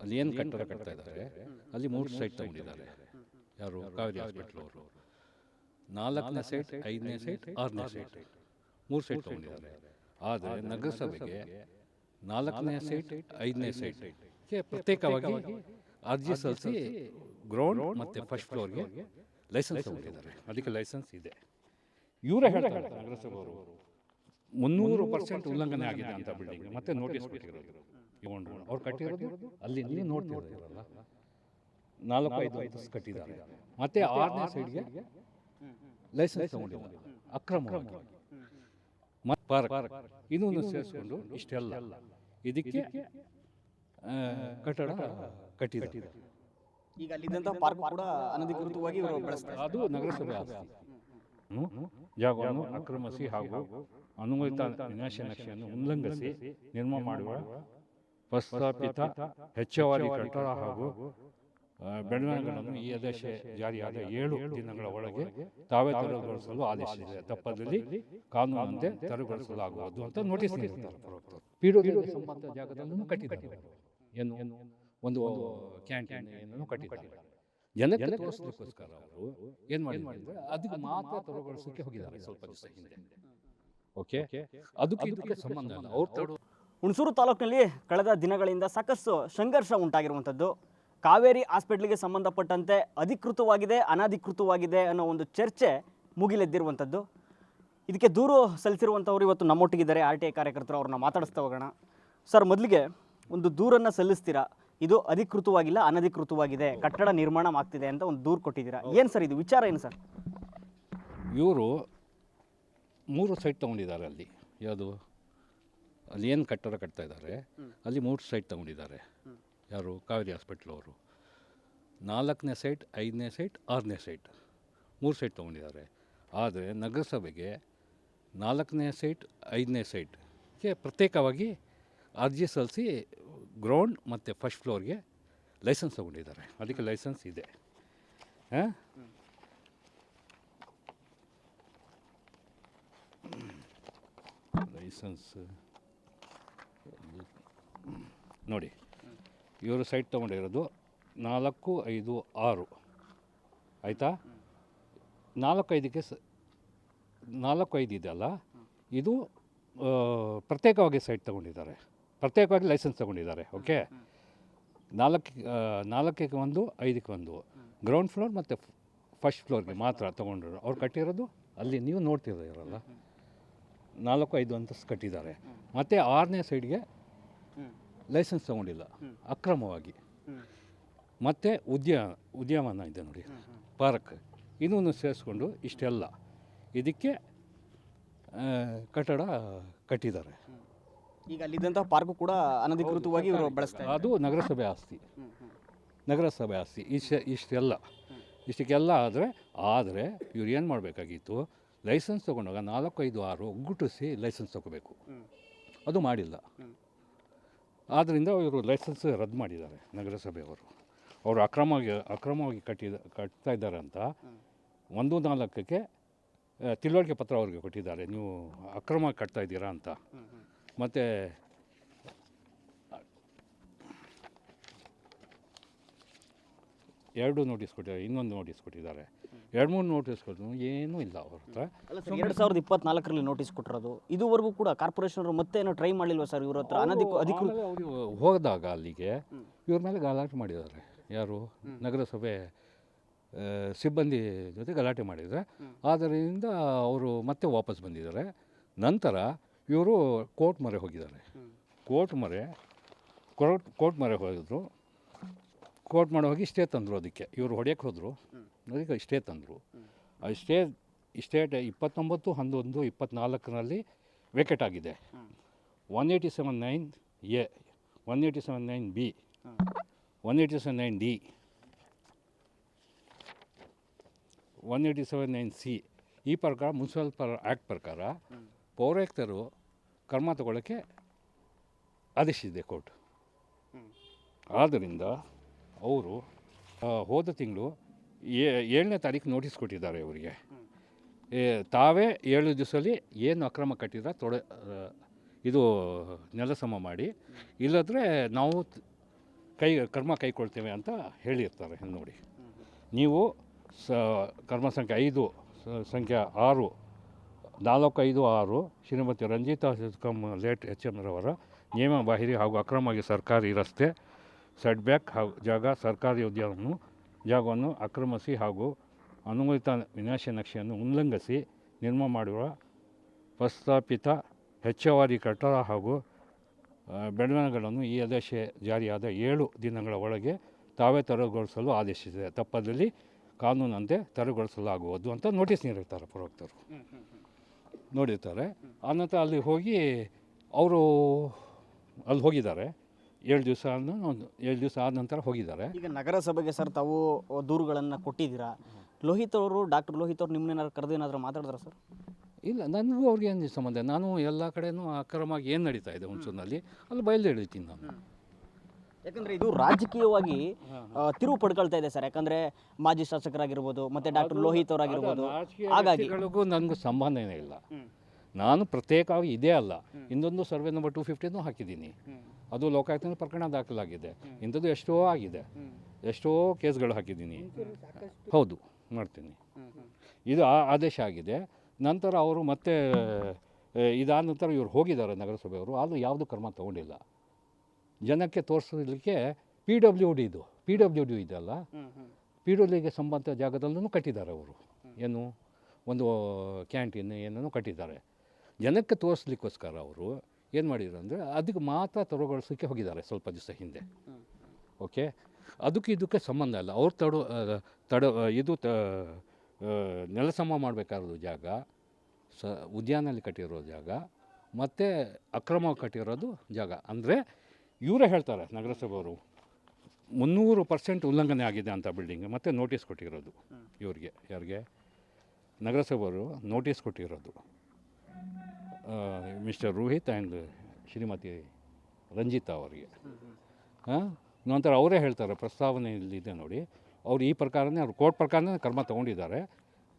ಅಲ್ಲಿ ಏನು ಕಟ್ಟಡ ಕಟ್ತಾ ಇದ್ದಾರೆ? ಅಲ್ಲಿ ಮೂರು ಸೈಟ್ ತಗೊಂಡಿದ್ದಾರೆ. ಯಾರು? ಕಾವೇರಿ ಹಾಸ್ಪಿಟ್ಲ್ ಅವರು. ನಾಲ್ಕನೇ ಸೈಟ್ ಐದನೇ ಸೈಟ್ ಆರನೇ ಸೈಟ್ ಮೂರು ಸೈಟ್ ತಗೊಂಡಿದ್ದಾರೆ. ಆದರೆ ನಗರಸಭೆಗೆ ನಾಲ್ಕನೇ ಸೈಟ್ ಐದನೇ ಸೈಟ್ಗೆ ಪ್ರತ್ಯೇಕವಾಗಿ ಅರ್ಜಿ ಸಲ್ಲಿಸಿ ಗ್ರೌಂಡ್ ಮತ್ತು ಫಸ್ಟ್ ಫ್ಲೋರ್ಗೆ ಲೈಸೆನ್ಸ್ ತಗೊಂಡಿದ್ದಾರೆ. ಅದಕ್ಕೆ ಲೈಸೆನ್ಸ್ ಇದೆ. ಇವರೇ ಹೇಳ್ತಾರೆ ನಗರಸಭೆಯವರು ಮುನ್ನೂರು ಪರ್ಸೆಂಟ್ ಉಲ್ಲಂಘನೆ ಆಗಿದೆ ಅಂತ ಬಿಲ್ಡಿಂಗ್ ಮತ್ತೆ ನೋಟಿಸ್ ಕೊಟ್ಟಿರೋದು. ಇವ್ರು ಅವ್ರು ಕಟ್ಟಿರೋದು? ಅಲ್ಲಿ ಇಲ್ಲಿ ನೋಡ್ತಿರೋದಿರಲ್ಲ ನಾಲ್ಕು ಐದು ಐದು ಕಟ್ಟಿದ್ದಾರೆ. ಮತ್ತೆ ಆರನೇ ಸೈಡ್ಗೆ ಲೈಸೆನ್ಸ್ ತಗೊಂಡಿದ್ದಾರೆ. ಅಕ್ರಮವಾಗಿ. ಮತ್ತೆ ಪಾರ್ಕ್. ಇನ್ನೊಂದು ಸೇರಿಸ್ಕೊಂಡು ಇಷ್ಟೆಲ್ಲ. ಇದಕ್ಕೆ ಕಟ್ಟಡ ಕಟ್ಟಿದ್ದಾರೆ. ಈಗ ಅಲ್ಲಿದ್ದಂಥ ಪಾರ್ಕ್ ಕೂಡ ಅನಧಿಕೃತವಾಗಿ ಇವರು ಬೆಳೆಸ್ತಾರೆ ಅದು ನಗರಸಭೆ? ಜಾಗವನ್ನು ಆಕ್ರಮಿಸಿ ಹಾಗೂ ಅನುಮೋದಿತ ವಿನಾಶ ನಕ್ಷೆಯನ್ನು ಉಲ್ಲಂಘಿಸಿ ನಿರ್ಮಾಣ ಮಾಡುವ ಪ್ರಸ್ತಾಪಿತ ಹೆಚ್ಚುವರಿ ಕಟ್ಟಡ ಹಾಗೂ ಬೆಳವಣಿಗೆಗಳನ್ನು ಈ ಆದೇಶ ಜಾರಿಯಾದ ಏಳು ದಿನಗಳ ಒಳಗೆ ತಾವೇ ತೆರವುಗೊಳಿಸಲು ಆದೇಶಿಸಿದೆ. ತಪ್ಪದಲ್ಲಿ ಕಾನೂನಂತೆ ತೆರವುಗೊಳಿಸಲಾಗುವುದು ಅಂತ ನೋಟಿಸ್ ನೀಡುತ್ತಾರೆ ಪಿಡಬ್ಲ್ಯೂ ಸಂಬಂಧ ಜಾಗದಲ್ಲೂ ಕಟ್ಟಿದ್ದಾರೆ. ಏನು ಒಂದು ಕ್ಯಾಂಟೀನ್ ಏನನ್ನು ಕಟ್ಟಿದ್ದಾರೆ. ಜನಕ್ಕೆ ತೋರಿಸೋದಕ್ಕೋಸ್ಕರ ಅವರು ಏನು ಮಾಡಿದ್ದಾರೆ ಅದಕ್ಕೆ ಮಾತ್ರ ತೆರವುಗೊಳಿಸಲಿಕ್ಕೆ ಹೋಗಿದ್ದಾರೆ ಸ್ವಲ್ಪ ದಿವಸ ಹಿಂದೆ. ಓಕೆ ಅದಕ್ಕೆ ಇದಕ್ಕೆ ಸಂಬಂಧ ಇಲ್ಲ. ಅವ್ರು ತಡ ಹುಣಸೂರು ತಾಲೂಕಿನಲ್ಲಿ ಕಳೆದ ದಿನಗಳಿಂದ ಸಾಕಷ್ಟು ಸಂಘರ್ಷ ಉಂಟಾಗಿರುವಂಥದ್ದು. ಕಾವೇರಿ ಹಾಸ್ಪಿಟ್ಲಿಗೆ ಸಂಬಂಧಪಟ್ಟಂತೆ ಅಧಿಕೃತವಾಗಿದೆ ಅನಧಿಕೃತವಾಗಿದೆ ಅನ್ನೋ ಒಂದು ಚರ್ಚೆ ಮುಗಿಲೆದ್ದಿರುವಂಥದ್ದು. ಇದಕ್ಕೆ ದೂರು ಸಲ್ಲಿಸಿರುವಂಥವ್ರು ಇವತ್ತು ನಮ್ಮೊಟ್ಟಿಗಿದ್ದಾರೆ. ಆರ್ ಟಿ ಐ ಕಾರ್ಯಕರ್ತರು ಅವ್ರನ್ನ ಮಾತಾಡಿಸ್ತಾ ಹೋಗೋಣ. ಸರ್ ಮೊದಲಿಗೆ ಒಂದು ದೂರನ್ನು ಸಲ್ಲಿಸ್ತೀರಾ? ಇದು ಅಧಿಕೃತವಾಗಿಲ್ಲ ಅನಧಿಕೃತವಾಗಿದೆ ಕಟ್ಟಡ ನಿರ್ಮಾಣ ಆಗ್ತಿದೆ ಅಂತ ಒಂದು ದೂರು ಕೊಟ್ಟಿದ್ದೀರಾ? ಏನು ಸರ್ ಇದು? ವಿಚಾರ ಏನು ಸರ್? ಇವರು ಮೂರು ಸೈಟ್ ತೊಗೊಂಡಿದ್ದಾರೆ ಅಲ್ಲಿ. ಯಾವುದು? ಅಲ್ಲಿ ಏನು ಕಟ್ಟಡ ಕಟ್ತಾ ಇದ್ದಾರೆ ಅಲ್ಲಿ ಮೂರು ಸೈಟ್ ತೊಗೊಂಡಿದ್ದಾರೆ. ಯಾರು? ಕಾವೇರಿ ಹಾಸ್ಪಿಟ್ಲ್ ಅವರು. ನಾಲ್ಕನೇ ಸೈಟ್ ಐದನೇ ಸೈಟ್ ಆರನೇ ಸೈಟ್ ಮೂರು ಸೈಟ್ ತೊಗೊಂಡಿದ್ದಾರೆ. ಆದರೆ ನಗರಸಭೆಗೆ ನಾಲ್ಕನೇ ಸೈಟ್ ಐದನೇ ಸೈಟ್ಗೆ ಪ್ರತ್ಯೇಕವಾಗಿ ಅರ್ಜಿ ಸಲ್ಲಿಸಿ ಗ್ರೌಂಡ್ ಮತ್ತು ಫಸ್ಟ್ ಫ್ಲೋರ್ಗೆ ಲೈಸೆನ್ಸ್ ತೊಗೊಂಡಿದ್ದಾರೆ. ಅದಕ್ಕೆ ಲೈಸೆನ್ಸ್ ಇದೆ. ಹಾಂ? ಲೈಸೆನ್ಸ್ ನೋಡಿ. ಇವರು ಸೈಟ್ ತೊಗೊಂಡಿರೋದು ನಾಲ್ಕು ಐದು ಆರು. ಆಯಿತಾ? ನಾಲ್ಕು ಐದಕ್ಕೆ ಸ, ನಾಲ್ಕು ಐದು ಇದೆಯಲ್ಲ ಇದು ಪ್ರತ್ಯೇಕವಾಗಿ ಸೈಟ್ ತೊಗೊಂಡಿದ್ದಾರೆ. ಪ್ರತ್ಯೇಕವಾಗಿ ಲೈಸೆನ್ಸ್ ತೊಗೊಂಡಿದ್ದಾರೆ. ಓಕೆ? ನಾಲ್ಕು ನಾಲ್ಕಕ್ಕೆ ಒಂದು, ಐದಕ್ಕೆ ಒಂದು. ಗ್ರೌಂಡ್ ಫ್ಲೋರ್ ಮತ್ತು ಫಸ್ಟ್ ಫ್ಲೋರ್ಗೆ ಮಾತ್ರ ತೊಗೊಂಡ್ರು, ಅವ್ರು ಕಟ್ಟಿರೋದು ಅಲ್ಲಿ ನೀವು ನೋಡ್ತಿರೋದಿರಲ್ಲ ನಾಲ್ಕು ಐದು ಅಂತ ಕಟ್ಟಿದ್ದಾರೆ. ಮತ್ತು ಆರನೇ ಸೈಡ್ಗೆ ಲೈಸೆನ್ಸ್ ತೊಗೊಂಡಿಲ್ಲ. ಅಕ್ರಮವಾಗಿ. ಮತ್ತು ಉದ್ಯ ಉದ್ಯಾನವನ ಇದೆ ನೋಡಿ. ಪಾರ್ಕ್. ಇನ್ನೊಂದು ಸೇರಿಸ್ಕೊಂಡು ಇಷ್ಟೆಲ್ಲ. ಇದಕ್ಕೆ ಕಟ್ಟಡ ಕಟ್ಟಿದ್ದಾರೆ. ಈಗ ಅಲ್ಲಿದ್ದಂಥ ಪಾರ್ಕು ಕೂಡ ಅನಧಿಕೃತವಾಗಿ ಬಳಸ್ತಾರೆ ಬೆಳೆಸ್ತಾರೆ ಅದು ನಗರಸಭೆ ಆಸ್ತಿ. ನಗರಸಭೆ ಆಸ್ತಿ. ಇಷ್ಟ ಇಷ್ಟೆಲ್ಲ. ಇಷ್ಟಕ್ಕೆಲ್ಲ ಆದರೆ ಆದರೆ ಇವ್ರು ಏನು ಮಾಡಬೇಕಾಗಿತ್ತು? ಲೈಸೆನ್ಸ್ ತೊಗೊಂಡಾಗ ನಾಲ್ಕು ಐದು ಆರು ಒಗ್ಗುಟಿಸಿ ಲೈಸೆನ್ಸ್ ತೊಗೋಬೇಕು. ಅದು ಮಾಡಿಲ್ಲ. ಆದ್ದರಿಂದ ಇವರು ಲೈಸೆನ್ಸ್ ರದ್ದು ಮಾಡಿದ್ದಾರೆ ನಗರಸಭೆಯವರು. ಅವರು ಅಕ್ರಮವಾಗಿ ಅಕ್ರಮವಾಗಿ ಕಟ್ಟಿದ ಕಟ್ತಾ ಇದ್ದಾರೆ ಅಂತ ಒಂದು ನಾಲ್ಕಕ್ಕೆ ತಿಳುವಳಿಕೆ ಪತ್ರ ಅವ್ರಿಗೆ ಕೊಟ್ಟಿದ್ದಾರೆ. ನೀವು ಅಕ್ರಮ ಕಟ್ತಾ ಇದ್ದೀರಾ ಅಂತ. ಮತ್ತು ಎರಡು ನೋಟಿಸ್ ಕೊಟ್ಟಿದ್ದಾರೆ ಇನ್ನೊಂದು ನೋಟಿಸ್ ಕೊಟ್ಟಿದ್ದಾರೆ. ಎರಡು ಮೂರು ನೋಟಿಸ್ ಕೊಟ್ಟು ಏನೂ ಇಲ್ಲ ಅವ್ರ ಹತ್ರ. ಎರಡು ಸಾವಿರದ ಇಪ್ಪತ್ನಾಲ್ಕರಲ್ಲಿ ನೋಟಿಸ್ ಕೊಟ್ಟಿರೋದು. ಇದುವರೆಗೂ ಕೂಡ ಕಾರ್ಪೊರೇಷನ್ ಅವರು ಮತ್ತೆ ಏನೋ ಟ್ರೈ ಮಾಡಿಲ್ವ ಸರ್ ಇವ್ರ ಹತ್ರ? ಅನಧಿಕ ಅಧಿಕೃತ ಅವರು ಹೋದಾಗ ಅಲ್ಲಿಗೆ ಇವ್ರ ಮೇಲೆ ಗಲಾಟೆ ಮಾಡಿದ್ದಾರೆ. ಯಾರು? ನಗರಸಭೆ ಆ, ಸಿಬ್ಬಂದಿ ಜೊತೆ ಗಲಾಟೆ ಮಾಡಿದ್ದಾರೆ. ಆದ್ದರಿಂದ ಅವರು ಮತ್ತೆ ವಾಪಸ್ ಬಂದಿದ್ದಾರೆ. ನಂತರ ಇವರು ಕೋರ್ಟ್ ಮೊರೆ ಹೋಗಿದ್ದಾರೆ. ಕೋರ್ಟ್ ಮೊರೆ ಕೋರ್ಟ್ ಕೋರ್ಟ್ ಮೊರೆ ಹೋಗಿದ್ರು ಕೋರ್ಟ್ ಮಾಡಿ ಹೋಗಿ ಸ್ಟೇ ತಂದರು ಅದಕ್ಕೆ. ಇವರು ಹೊಡೆಯಕ್ಕೆ ಹೋದರು. ಅದಕ್ಕೆ ಸ್ಟೇ ತಂದರು. ಆ ಸ್ಟೇ ಸ್ಟೇ ಇಪ್ಪತ್ತೊಂಬತ್ತು ಹನ್ನೊಂದು ಇಪ್ಪತ್ತ್ನಾಲ್ಕರಲ್ಲಿ ವೇಕೆಟ್ ಆಗಿದೆ. One eighty seven nine A one eighty seven nine B one eighty seven nine D one eighty seven nine C. ಈ ಪ್ರಕಾರ ಮುನ್ಸಿಪಲ್ ಪರ್ ಆ್ಯಕ್ಟ್ ಪ್ರಕಾರ ಪೌರಾಯುಕ್ತರು ಕ್ರಮ ತಗೊಳ್ಳೋಕ್ಕೆ ಆದೇಶಿಸಿದೆ ಕೋರ್ಟ್. ಆದ್ದರಿಂದ ಅವರು ಹೋದ ತಿಂಗಳು ಏಳನೇ ತಾರೀಕು ನೋಟಿಸ್ ಕೊಟ್ಟಿದ್ದಾರೆ ಅವರಿಗೆ. ತಾವೇ ಏಳು ದಿವಸದಲ್ಲಿ ಏನು ಅಕ್ರಮ ಕಟ್ಟಿದ್ರೆ ತೊಡೆ ಇದು ನೆಲಸಮ ಮಾಡಿ, ಇಲ್ಲದ್ರೆ ನಾವು ಕೈ, ಕರ್ಮ ಕೈಕೊಳ್ತೇವೆ ಅಂತ ಹೇಳಿರ್ತಾರೆ ನೋಡಿ. ನೀವು ಸ, ಕರ್ಮ ಸಂಖ್ಯೆ ಐದು ಸಂಖ್ಯೆ ಆರು, ನಾಲ್ಕು ಐದು ಆರು, Shrimati Ranjitha cum late H ರವರ ನಿಯಮ ಬಾಹಿರಿ ಹಾಗೂ ಅಕ್ರಮವಾಗಿ ಸರ್ಕಾರಿ ರಸ್ತೆ ಸೆಟ್ ಬ್ಯಾಕ್ ಹಾಗೂ ಜಾಗ ಸರ್ಕಾರಿ ಉದ್ಯಾನವನ್ನು ಜಾಗವನ್ನು ಆಕ್ರಮಿಸಿ ಹಾಗೂ ಅನುಮೋದಿತ ವಿನಾಶ ನಕ್ಷೆಯನ್ನು ಉಲ್ಲಂಘಿಸಿ ನಿರ್ಮಾಣ ಮಾಡುವ ಪ್ರಸ್ತಾಪಿತ ಹೆಚ್ಚುವರಿ ಕಟ್ಟಡ ಹಾಗೂ ಬೆಳವಣಿಗೆಗಳನ್ನು ಈ ಆದೇಶ ಜಾರಿಯಾದ ಏಳು ದಿನಗಳ ಒಳಗೆ ತಾವೇ ತೆರವುಗೊಳಿಸಲು ಆದೇಶಿಸಿದೆ. ತಪ್ಪದಲ್ಲಿ ಕಾನೂನಂತೆ ತೆರವುಗೊಳಿಸಲಾಗುವುದು ಅಂತ ನೋಟಿಸ್ ನೀಡಿರ್ತಾರೆ ಪ್ರವಕ್ತರು. ನೋಡಿರ್ತಾರೆ. ಆನಂತರ ಅಲ್ಲಿ ಹೋಗಿ ಅವರು, ಅಲ್ಲಿ ಹೋಗಿದ್ದಾರೆ. ಏಳು ದಿವಸ ಏಳು ದಿವಸ ಆದ ನಂತರ ಹೋಗಿದ್ದಾರೆ. ಈಗ ನಗರಸಭೆಗೆ ಸರ್ ತಾವು ದೂರುಗಳನ್ನು ಕೊಟ್ಟಿದ್ದೀರಾ? ಲೋಹಿತ್ ಅವರು ಡಾಕ್ಟರ್ ಲೋಹಿತ್ ಅವರು ನಿಮ್ಮನ್ನೇನಾದ್ರು ಕರೆದು ಏನಾದರೂ ಮಾತಾಡಿದ್ರ ಸರ್? ಇಲ್ಲ ನನಗೂ ಅವ್ರಿಗೆ ಏನು ಸಂಬಂಧ ನಾನು ಎಲ್ಲ ಕಡೆನೂ ಅಕ್ರಮವಾಗಿ ಏನು ನಡೀತಾ ಇದೆ ಹುಣಸೂರಿನಲ್ಲಿ ಅಲ್ಲಿ ಬಯಲು ನಾನು. ಯಾಕಂದ್ರೆ ಇದು ರಾಜಕೀಯವಾಗಿ ತಿರುವು ಪಡ್ಕೊಳ್ತಾ ಇದೆ ಸರ್. ಯಾಕಂದ್ರೆ ಮಾಜಿ ಶಾಸಕರಾಗಿರ್ಬೋದು ಮತ್ತೆ ಡಾಕ್ಟರ್ ಲೋಹಿತ್ ಅವರಾಗಿರ್ಬೋದು. ಹಾಗಾಗಿ ನನಗೆ ಸಂಬಂಧ ಸಂಬಂಧನೇ ಇಲ್ಲ. ನಾನು ಪ್ರತ್ಯೇಕವಾಗಿ ಇದೇ ಅಲ್ಲ. ಇನ್ನೊಂದು ಸರ್ವೆ ನಂಬರ್ ಟು ಫಿಫ್ಟಿನೂ ಹಾಕಿದ್ದೀನಿ. ಅದು ಲೋಕಾಯುಕ್ತ ಪ್ರಕರಣ ದಾಖಲಾಗಿದೆ. ಇಂಥದ್ದು ಎಷ್ಟೋ ಆಗಿದೆ. ಎಷ್ಟೋ ಕೇಸ್ಗಳು ಹಾಕಿದ್ದೀನಿ. ಹೌದು ಮಾಡ್ತೀನಿ. ಇದು ಆ- ಆದೇಶ ಆಗಿದೆ. ನಂತರ ಅವರು ಮತ್ತೆ ಇದಾದ ನಂತರ ಇವರು ಹೋಗಿದ್ದಾರೆ ನಗರಸಭೆಯವರು. ಅದು ಯಾವುದು ಕ್ರಮ ತಗೊಂಡಿಲ್ಲ. ಜನಕ್ಕೆ ತೋರಿಸಲಿಕ್ಕೆ ಪಿ ಡಬ್ಲ್ಯೂ ಡಿ ಇದು. ಪಿ ಡಬ್ಲ್ಯೂ ಡಿ ಇದೆಲ್ಲ ಪಿ ಡಬ್ಲ್ಯೂಗೆ ಸಂಬಂಧ ಜಾಗದಲ್ಲೂ ಕಟ್ಟಿದ್ದಾರೆ ಅವರು. ಏನು ಒಂದು ಕ್ಯಾಂಟೀನ್ ಏನನ್ನು ಕಟ್ಟಿದ್ದಾರೆ. ಜನಕ್ಕೆ ತೋರಿಸ್ಲಿಕ್ಕೋಸ್ಕರ ಅವರು ಏನು ಮಾಡಿದ್ರು ಅಂದರೆ ಅದಕ್ಕೆ ಮಾತ್ರ ತೆರವುಗೊಳಿಸೋಕ್ಕೆ ಹೋಗಿದ್ದಾರೆ ಸ್ವಲ್ಪ ದಿವಸ ಹಿಂದೆ. ಓಕೆ? ಅದಕ್ಕೆ ಇದಕ್ಕೆ ಸಂಬಂಧ ಇಲ್ಲ. ಅವ್ರು ತಡೋ ತಡ ಇದು ತ ನೆಲಸಮ ಮಾಡಬೇಕಾದ ಜಾಗ ಸ ಉದ್ಯಾನಲ್ಲಿ ಕಟ್ಟಿರೋ ಜಾಗ ಮತ್ತು ಅಕ್ರಮವಾಗಿ ಕಟ್ಟಿರೋದು ಜಾಗ. ಅಂದರೆ ಇವರೇ ಹೇಳ್ತಾರೆ ನಗರಸಭೆಯವರು ಮುನ್ನೂರು ಪರ್ಸೆಂಟ್ ಉಲ್ಲಂಘನೆ ಆಗಿದೆ ಅಂತ ಬಿಲ್ಡಿಂಗ್ ಮತ್ತು ನೋಟಿಸ್ ಕೊಟ್ಟಿರೋದು ಇವ್ರಿಗೆ ಯಾರಿಗೆ? ನಗರಸಭೆಯವರು ನೋಟಿಸ್ ಕೊಟ್ಟಿರೋದು. ಮಿಸ್ಟರ್ ರೋಹಿತ್ ಆ್ಯಂಡ್ ಶ್ರೀಮತಿ ರಂಜಿತಾ ಅವರಿಗೆ. ಹಾಂ? ನಂತರ ಅವರೇ ಹೇಳ್ತಾರೆ ಪ್ರಸ್ತಾವನೆಯಲ್ಲಿದೆ ನೋಡಿ. ಅವ್ರು ಈ ಪ್ರಕಾರನೇ ಅವ್ರು ಕೋರ್ಟ್ ಪ್ರಕಾರನೇ ಕ್ರಮ ತೊಗೊಂಡಿದ್ದಾರೆ.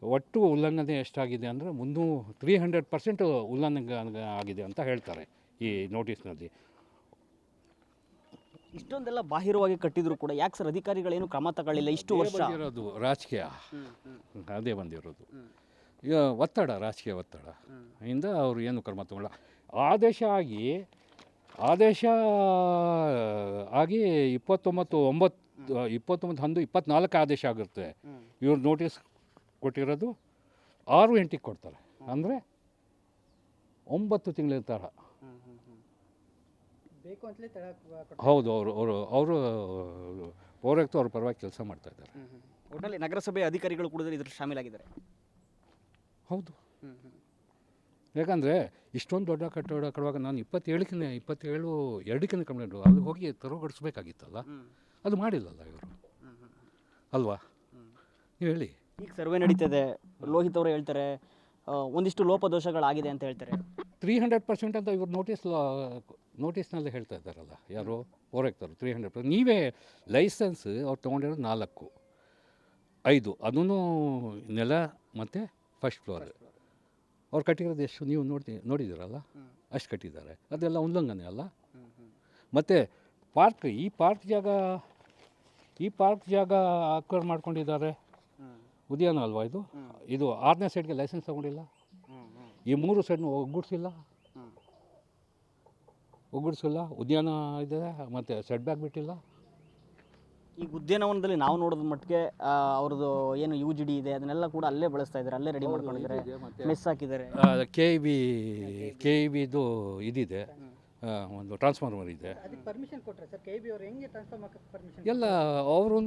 ಒಟ್ಟು ಉಲ್ಲಂಘನೆ ಎಷ್ಟಾಗಿದೆ ಅಂದರೆ ಮುನ್ನೂ ತ್ರೀ ಹಂಡ್ರೆಡ್ ಪರ್ಸೆಂಟ್ ಉಲ್ಲಂಘನೆ ಆಗಿದೆ ಅಂತ ಹೇಳ್ತಾರೆ ಈ ನೋಟಿಸ್ನಲ್ಲಿ. ಇಷ್ಟೊಂದೆಲ್ಲ ಬಾಹಿರವಾಗಿ ಕಟ್ಟಿದ್ರು ಕೂಡ ಯಾಕೆ ಸರ್? ಅಧಿಕಾರಿಗಳೇನು ಕ್ರಮ ತಗೊಳ್ಳಿಲ್ಲ? ಇಷ್ಟು ವರ್ಷ. ಇರೋದು ರಾಜಕೀಯ. ಅದೇ ಬಂದಿರೋದು. ಒತ್ತಡ ರಾಜಕೀಯ ಒತ್ತಡ. ಇಂದ ಅವರು ಏನು ಕ್ರಮ ತಗೊಳ್ಳ ಆದೇಶ ಆಗಿ ಆದೇಶ ಆಗಿ ಇಪ್ಪತ್ತೊಂಬತ್ತು ಒಂಬತ್ತು ಇಪ್ಪತ್ತೊಂಬತ್ತು ಹಂದು ಇಪ್ಪತ್ನಾಲ್ಕು ಆದೇಶ ಆಗುತ್ತೆ. ಇವ್ರು ನೋಟಿಸ್ ಕೊಟ್ಟಿರೋದು ಆರು ಎಂಟಿಗೆ ಕೊಡ್ತಾರೆ. ಅಂದರೆ ಒಂಬತ್ತು ತಿಂಗಳ ಥರ ಬೇಕು ಅಂತಲೇ ತಡ ಹೌದು ಅವರು ಅವರು ಅವರು ಪೌರಕ್ತು ಅವ್ರ ಪರವಾಗಿ ಕೆಲಸ ಮಾಡ್ತಾ ಇದ್ದಾರೆ. ಒಟ್ಟಲ್ಲಿ ನಗರಸಭೆ ಅಧಿಕಾರಿಗಳು ಕೂಡ ಇದ್ರಲ್ಲಿ ಶಾಮೀಲಾಗಿದ್ದಾರೆ. ಹೌದು. ಯಾಕಂದರೆ ಇಷ್ಟೊಂದು ದೊಡ್ಡ ಕಟ್ಟಡ ಕಟ್ಟುವಾಗ ನಾನು ಇಪ್ಪತ್ತೇಳಕ್ಕಿಂತ ಇಪ್ಪತ್ತೇಳು ಎರಡಕ್ಕಿಂತ ಕಂಪ್ಲೇಂಟು ಅಲ್ಲಿ ಹೋಗಿ ತೆರವುಗೊಳಿಸ್ಬೇಕಾಗಿತ್ತಲ್ಲ ಅದು ಮಾಡಿಲ್ಲಲ್ಲ ಇವರು. ಅಲ್ವಾ? ನೀವು ಹೇಳಿ. ಈಗ ಸರ್ವೆ ನಡೀತದೆ. ಲೋಹಿತ್ ಅವರು ಹೇಳ್ತಾರೆ ಒಂದಿಷ್ಟು ಲೋಪದೋಷಗಳಾಗಿದೆ ಅಂತ ಹೇಳ್ತಾರೆ. ತ್ರೀ ಹಂಡ್ರೆಡ್ ಪರ್ಸೆಂಟ್ ಅಂತ ಇವರು ನೋಟಿಸ್ ನೋಟಿಸ್ನಲ್ಲಿ ಹೇಳ್ತಾ ಇದ್ದಾರಲ್ಲ ಯಾರು? ಪೌರಾಯುಕ್ತರು ತ್ರೀ ಹಂಡ್ರೆಡ್ ಪರ್ಸೆಂಟ್. ನೀವೇ ಲೈಸೆನ್ಸ್ ಅವ್ರು ತೊಗೊಂಡಿರೋದು ನಾಲ್ಕು ಐದು. ಅದೂ ನೆಲ ಮತ್ತು ಫಸ್ಟ್ ಫ್ಲೋರ್ ಅವ್ರು ಕಟ್ಟಿರೋದು ಎಷ್ಟು ನೀವು ನೋಡ್ತಿ ನೋಡಿದ್ದೀರಲ್ಲ? ಅಷ್ಟು ಕಟ್ಟಿದ್ದಾರೆ. ಅದೆಲ್ಲ ಉಲ್ಲಂಘನೆ ಅಲ್ಲ? ಮತ್ತು ಪಾರ್ಕ್ ಈ ಪಾರ್ಕ್ ಜಾಗ ಈ ಪಾರ್ಕ್ ಜಾಗ ಅಕ್ವೈರ್ ಮಾಡ್ಕೊಂಡಿದ್ದಾರೆ. ಉದ್ಯಾನ ಅಲ್ವಾ ಇದು? ಇದು ಆರನೇ ಸೈಡ್ಗೆ ಲೈಸೆನ್ಸ್ ತಗೊಂಡಿಲ್ಲ? ಈ ಮೂರು ಸೈಡ್ನ ಒಗ್ಗೂಡಿಸಿಲ್ಲ? ಒಗ್ಗೂಡಿಸಿಲ್ಲ? ಉದ್ಯಾನ ಇದೆ ಮತ್ತು ಸೆಟ್ ಬ್ಯಾಕ್ ಬಿಟ್ಟಿಲ್ಲ? ಈಗ ಉದ್ಯಾನವನದಲ್ಲಿ ನಾವು ನೋಡೋದ್ ಮಟ್ಟಿಗೆ ಅವ್ರದ್ದು ಏನು ಯು ಜಿ ಡಿ ಇದೆ ಅದನ್ನೆಲ್ಲ ಕೂಡ ಅಲ್ಲೇ ಬಳಸ್ತಾ ಇದ್ದಾರೆ ಅಲ್ಲೇ ರೆಡಿ ಮಾಡ್ಕೊಂಡಿದ್ದಾರೆ. ಮೆಸ್ ಹಾಕಿದ್ದಾರೆ. K E B K E ಬಿದು ಇದಿದೆ. ಆ, ಒಂದು ಟ್ರಾನ್ಸ್ಫಾರ್ಮರ್ ಇದೆ. ಅದಕ್ಕೆ ಪರ್ಮಿಷನ್ ಕೊಟ್ಟರೆ ಸರ್ ಕೆ ಬಿ ಅವರು ಹೆಂಗೆ ಟ್ರಾನ್ಸ್ಫರ್ ಮಾಡೋಕ್ಕೆ ಪರ್ಮಿಷನ್ ಎಲ್ಲ ಅವರು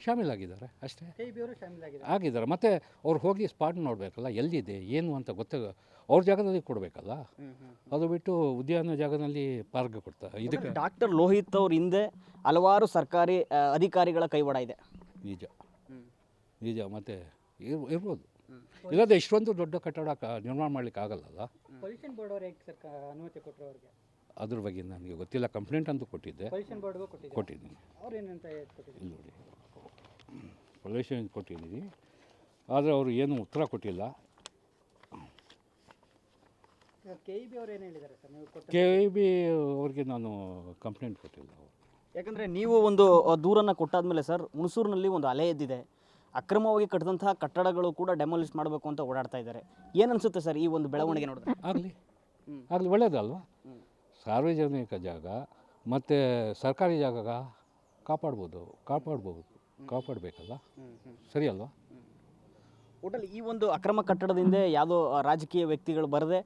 ಶಾಮೀಲಾಗಿದ್ದಾರೆ ಅಷ್ಟೇ. ಕೆ ಬಿ ಅವರು ಶಾಮಿಲಾಗಿದೆ ಆಗಿದ್ದಾರೆ. ಮತ್ತು ಅವ್ರು ಹೋಗಿ ಸ್ಪಾಟ್ ನೋಡಬೇಕಲ್ಲ ಎಲ್ಲಿದೆ ಏನು ಅಂತ ಗೊತ್ತಾಗ ಅವ್ರ ಜಾಗದಲ್ಲಿ ಕೊಡಬೇಕಲ್ಲ? ಅದು ಬಿಟ್ಟು ಉದ್ಯಾನ ಜಾಗದಲ್ಲಿ ಪಾರ್ಕ್ ಕೊಡ್ತಾರೆ ಇದಕ್ಕೆ ಡಾಕ್ಟರ್ ಲೋಹಿತ್ ಅವ್ರ ಹಿಂದೆ ಹಲವಾರು ಸರ್ಕಾರಿ ಆ, ಅಧಿಕಾರಿಗಳ ಕೈವಾಡ ಇದೆ. ನಿಜ. ನಿಜ ಮತ್ತು ಇರ್ ಇರ್ಬೋದು. ಇಲ್ಲದೆ ಇಷ್ಟೊಂದು ದೊಡ್ಡ ಕಟ್ಟಡ ಕ- ನಿರ್ಮಾಣ ಮಾಡ್ಲಿಕ್ಕೆ ಆಗಲ್ಲಲ್ಲ? ಪೊಲ್ಯೂಷನ್ ಬೋರ್ಡ್ ಅವ್ರು ಹೇಗೆ ಸರ್ ಕ- ಅನುಮತಿ ಕೊಟ್ಟರು ಅವ್ರಿಗೆ? ಅದ್ರ ಬಗ್ಗೆ ನನಗೆ ಗೊತ್ತಿಲ್ಲ ಕಂಪ್ಲೇಂಟ್ ಅಂತೂ ಕೊಟ್ಟಿದ್ದೆ. ಪೊಲ್ಯೂಷನ್ ಬೋರ್ಡ್ಗೂ ಕೊಟ್ಟಿದ್ದಾರೆ? ಕೊಟ್ಟಿದ್ದೀನಿ. ಅವ್ರು ಏನಂತ ಕೊಟ್ಟಿದ್ದಾರೆ? ಇಲ್ಲಿ ನೋಡಿ. ಪೊಲ್ಯೂಷನ್ ಕೊಟ್ಟಿದ್ದೀನಿ. ಆದರೆ ಅವರು ಏನು ಉತ್ತರ ಕೊಟ್ಟಿಲ್ಲ. ಕೆ ಇ ಬಿ ಅವ್ರು ಏನು ಹೇಳಿದ್ದಾರೆ ಸರ್? ನೀವು ಕೊಟ್ಟ ಕೆ ಬಿ ಅವ್ರಿಗೆ ನಾನು ಕಂಪ್ಲೇಂಟ್ ಕೊಟ್ಟಿಲ್ಲ ಯಾಕಂದರೆ ನೀವು ಒಂದು ದೂರನ್ನು ಕೊಟ್ಟಾದ್ಮೇಲೆ ಸರ್ ಹುಣಸೂರಿನಲ್ಲಿ ಒಂದು ಅಲೆ ಎದ್ದಿದೆ. ಅಕ್ರಮವಾಗಿ ಕಟ್ಟಿದಂತಹ ಕಟ್ಟಡಗಳು ಕೂಡ ಡೆಮಾಲಿಷ್ ಮಾಡಬೇಕು ಅಂತ ಓಡಾಡ್ತಾ ಇದ್ದಾರೆ. ಏನು ಅನಿಸುತ್ತೆ ಸರ್ ಈ ಒಂದು ಬೆಳವಣಿಗೆ ನೋಡಿದ್ರೆ? ಆಗಲಿ. ಆಗಲಿ ಒಳ್ಳೇದಲ್ವಾ? ಸಾರ್ವಜನಿಕ ಜಾಗ ಮತ್ತು ಸರ್ಕಾರಿ ಜಾಗ ಕಾಪಾಡ್ಬೋದು ಕಾಪಾಡ್ಬೋದು ಕಾಪಾಡಬೇಕಲ್ಲ? ಸರಿ ಅಲ್ವಾ? ಒಟ್ಟಲ್ಲಿ ಈ ಒಂದು ಅಕ್ರಮ ಕಟ್ಟಡದಿಂದ ಯಾವುದೋ ಆ, ರಾಜಕೀಯ ವ್ಯಕ್ತಿಗಳು ಬರದೆ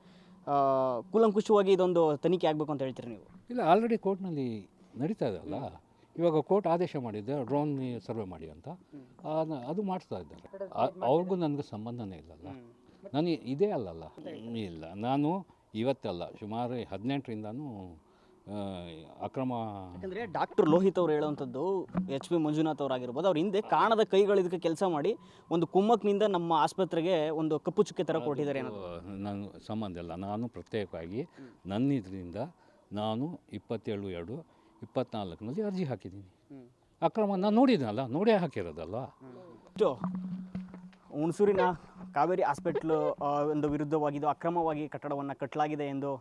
ಕೂಲಂಕುಷವಾಗಿ ಇದೊಂದು ತನಿಖೆ ಆಗಬೇಕು ಅಂತ ಹೇಳ್ತೀರಿ ನೀವು? ಇಲ್ಲ ಆಲ್ರೆಡಿ ಕೋರ್ಟ್ನಲ್ಲಿ ನಡೀತಾ ಇದೆಯಲ್ಲ ಇವಾಗ ಕೋರ್ಟ್ ಆದೇಶ ಮಾಡಿದ್ದೆ ಡ್ರೋನ್ ಸರ್ವೆ ಮಾಡಿ ಅಂತ. ಅದು ಮಾಡಿಸ್ತಾ ಇದ್ದಾರೆ. ಅವ್ರಿಗೂ ನನಗೆ ಸಂಬಂಧನೇ ಇಲ್ಲಲ್ಲ ನನಗೆ ಇದೇ ಅಲ್ಲಲ್ಲ ಇಲ್ಲ ನಾನು ಇವತ್ತಲ್ಲ ಸುಮಾರು ಹದಿನೆಂಟರಿಂದನೂ ಅಕ್ರಮ ಯಾಕಂದರೆ ಡಾಕ್ಟರ್ ಲೋಹಿತ್ ಅವರು ಹೇಳುವಂಥದ್ದು ಎಚ್ ಪಿ ಮಂಜುನಾಥ್ ಅವರಾಗಿರ್ಬೋದು. ಅವ್ರ ಹಿಂದೆ ಕಾಣದ ಕೈಗಳು ಇದಕ್ಕೆ ಕೆಲಸ ಮಾಡಿ ಒಂದು ಕುಮ್ಮಕ್ನಿಂದ ನಮ್ಮ ಆಸ್ಪತ್ರೆಗೆ ಒಂದು ಕಪ್ಪು ಚುಕ್ಕೆ ಥರ ಕೊಟ್ಟಿದ್ದಾರೆ ಅನ್ನೋದು. ನಾನು ಸಂಬಂಧ ಇಲ್ಲ. ನಾನು ಪ್ರತ್ಯೇಕವಾಗಿ ನನ್ನ ಇದರಿಂದ ನಾನು ಇಪ್ಪತ್ತೇಳು ಎರಡು ಇಪ್ಪತ್ನಾಲ್ಕನಲ್ಲಿ ಅರ್ಜಿ ಹಾಕಿದ್ದೀನಿ. ಅಕ್ರಮ ನಾನು ನೋಡಿದ್ನಲ್ಲ ನೋಡೇ ಹಾಕಿರೋದಲ್ವಾ? ಹುಣಸೂರಿನ ಕಾವೇರಿ ಹಾಸ್ಪಿಟ್ಲು ಒಂದು ವಿರುದ್ಧವಾಗಿದ್ದು ಅಕ್ರಮವಾಗಿ ಕಟ್ಟಡವನ್ನು ಕಟ್ಟಲಾಗಿದೆ ಎಂದು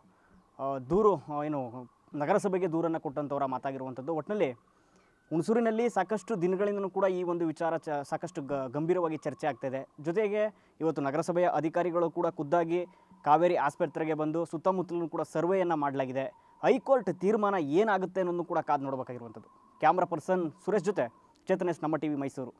ದೂರು ಏನು ನಗರಸಭೆಗೆ ದೂರನ್ನು ಕೊಟ್ಟಂಥವರ ಮಾತಾಗಿರುವಂಥದ್ದು. ಒಟ್ಟಿನಲ್ಲಿ ಹುಣಸೂರಿನಲ್ಲಿ ಸಾಕಷ್ಟು ದಿನಗಳಿಂದಲೂ ಕೂಡ ಈ ಒಂದು ವಿಚಾರ ಚ, ಸಾಕಷ್ಟು ಗ, ಗಂಭೀರವಾಗಿ ಚರ್ಚೆ ಆಗ್ತಾಯಿದೆ ಜೊತೆಗೆ ಇವತ್ತು ನಗರಸಭೆಯ ಅಧಿಕಾರಿಗಳು ಕೂಡ ಖುದ್ದಾಗಿ ಕಾವೇರಿ ಆಸ್ಪತ್ರೆಗೆ ಬಂದು ಸುತ್ತಮುತ್ತಲೂ ಕೂಡ ಸರ್ವೆಯನ್ನು ಮಾಡಲಾಗಿದೆ. ಹೈಕೋರ್ಟ್ ತೀರ್ಮಾನ ಏನಾಗುತ್ತೆ ಅನ್ನೋದು ಕೂಡ ಕಾದು ನೋಡಬೇಕಾಗಿರುವಂಥದ್ದು. ಕ್ಯಾಮ್ರಾ ಪರ್ಸನ್ ಸುರೇಶ್ ಜೊತೆ ಚೇತನೇಶ್ ನಮ್ಮ ಟಿ ವಿ ಮೈಸೂರು.